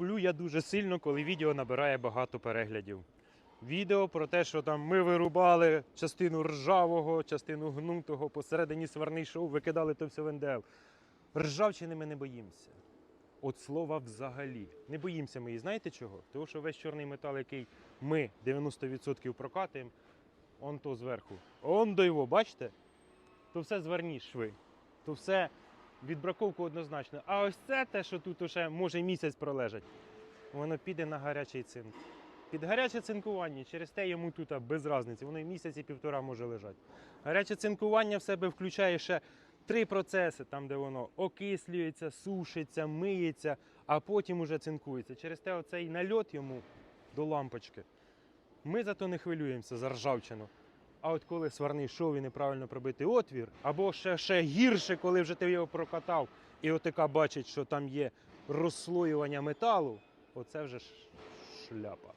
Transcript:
люблю я дуже сильно, коли відео набирає багато переглядів. Відео про те, що там ми вирубали частину ржавого, частину гнутого, посередині сварний шоу, викидали то все в НДЛ. Ржавчини ми не боїмося. От слова взагалі. Не боїмося ми її. Знаєте чого? Тому що весь чорний метал, який ми 90% прокатуємо, он то зверху. Он до його, бачите? То все зверні шви. То все відбраковку однозначно. А ось це те, що тут ще може місяць пролежать, воно піде на гарячий цинк. Під гаряче цинкування, через те йому тут без різниці, воно і місяць і півтора може лежати. Гаряче цинкування в себе включає ще три процеси, там де воно окислюється, сушиться, миється, а потім уже цинкується. Через те оцей нальот йому до лампочки. Ми зато не хвилюємося за ржавчину. А от коли сварний шов і неправильно пробитий отвір, або ще, ще гірше, коли вже ти його прокатав, і отика бачить, що там є розслоювання металу, оце вже шляпа.